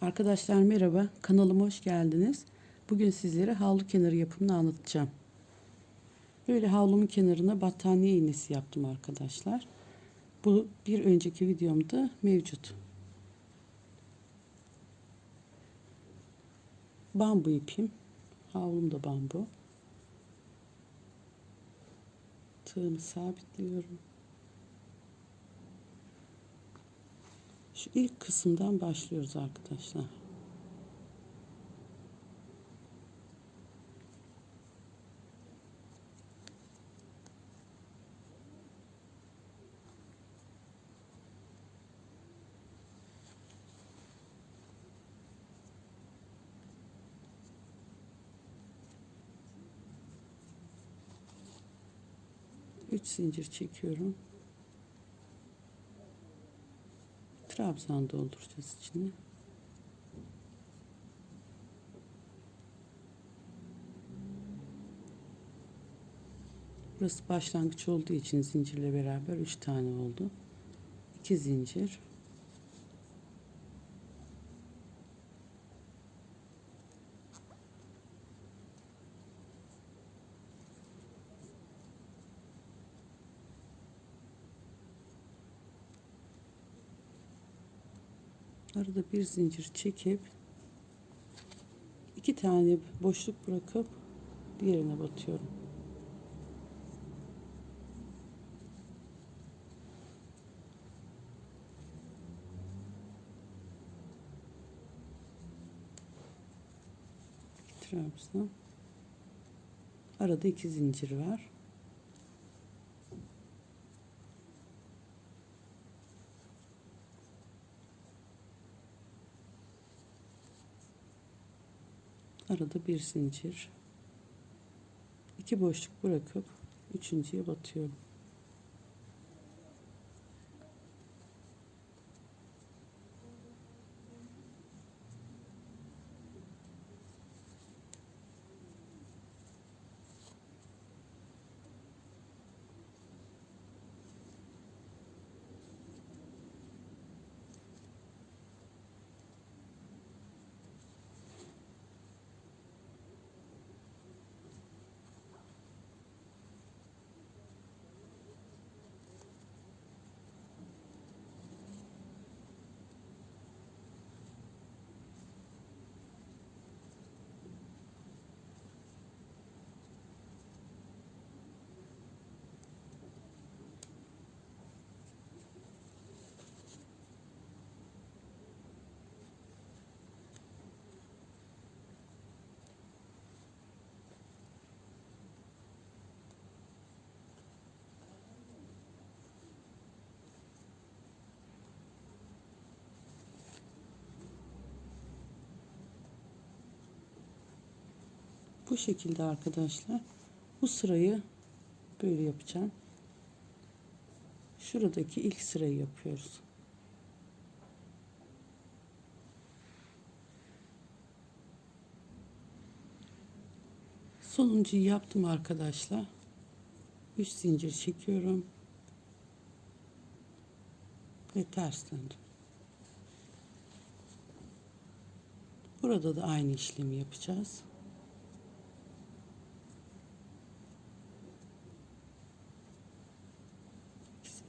Arkadaşlar merhaba, kanalıma hoş geldiniz. Bugün sizlere havlu kenarı yapımını anlatacağım. Böyle havlumun kenarına battaniye iğnesi yaptım arkadaşlar. Bu bir önceki videomda mevcut. Bambu ipim. Havlum da bambu. Tığımı sabitliyorum. Şu ilk kısımdan başlıyoruz arkadaşlar. Üç zincir çekiyorum. Trabzan dolduracağız içine. Burası başlangıç olduğu için zincirle beraber 3 tane oldu. 2 zincir. Arada bir zincir çekip iki tane boşluk bırakıp diğerine batıyorum. Trabzan. Arada iki zincir var. Arada bir zincir. iki boşluk bırakıp üçüncüye batıyorum. Bu şekilde arkadaşlar. Bu sırayı böyle yapacağım. Şuradaki ilk sırayı yapıyoruz. Sonuncuyu yaptım arkadaşlar. 3 zincir çekiyorum. Ve ters döndüm. Burada da aynı işlemi yapacağız.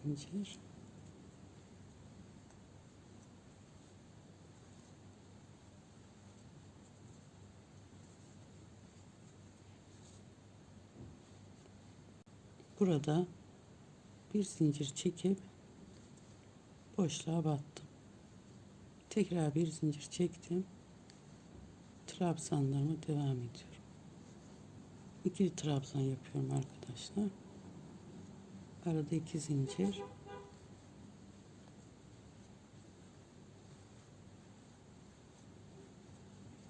Zincir. Burada bir zincir çekip boşluğa battım. Tekrar bir zincir çektim. Trabzanlarıma devam ediyorum. İkili trabzan yapıyorum arkadaşlar. Arada iki zincir.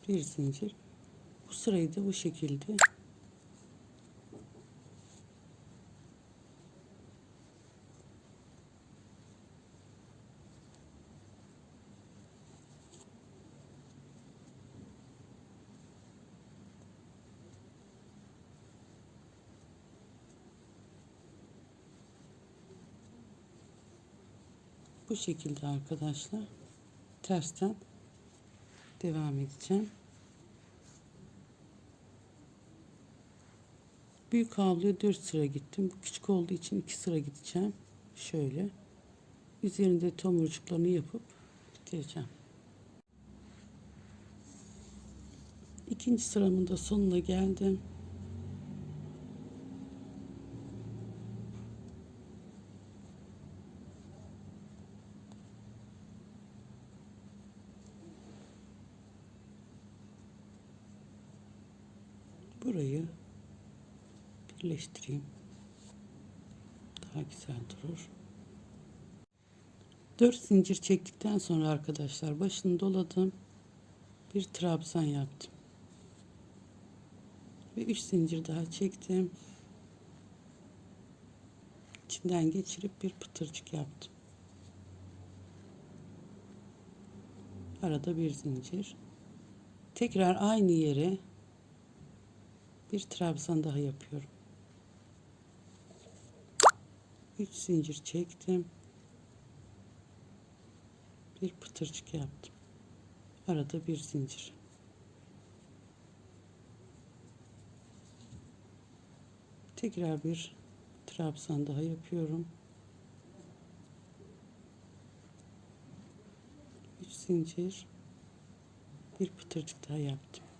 Bir zincir. Bu sırayı da bu şekilde Bu şekilde arkadaşlar tersten devam edeceğim. Büyük havluya 4 sıra gittim. Bu küçük olduğu için 2 sıra gideceğim. Şöyle. Üzerinde tomurcuklarını yapıp bitireceğim. İkinci sıramın da sonuna geldim. Burayı birleştireyim. Daha güzel durur. 4 zincir çektikten sonra arkadaşlar başını doladım. Bir trabzan yaptım. Ve 3 zincir daha çektim. İçinden geçirip bir pıtırcık yaptım. Arada bir zincir. Tekrar aynı yere bir trabzan daha yapıyorum. 3 zincir çektim. Bir pıtırcık yaptım. Arada bir zincir. Tekrar bir trabzan daha yapıyorum. 3 zincir bir pıtırcık daha yaptım.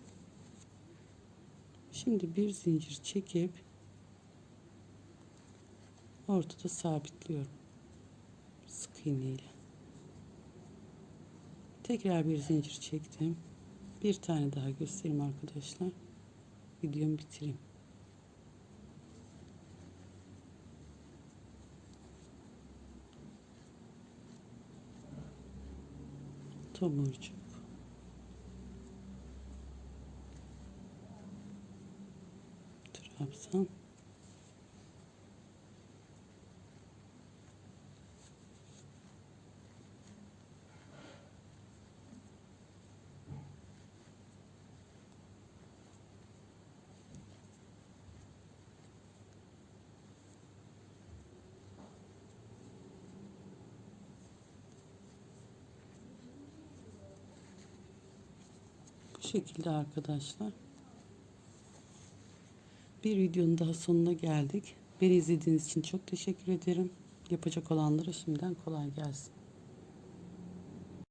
Şimdi bir zincir çekip ortada sabitliyorum. Sık iğneyle. Tekrar bir zincir çektim. Bir tane daha göstereyim arkadaşlar. Videomu bitireyim. Tomurcuk. Bu şekilde arkadaşlar. Bir videonun daha sonuna geldik. Beni izlediğiniz için çok teşekkür ederim. Yapacak olanlara şimdiden kolay gelsin.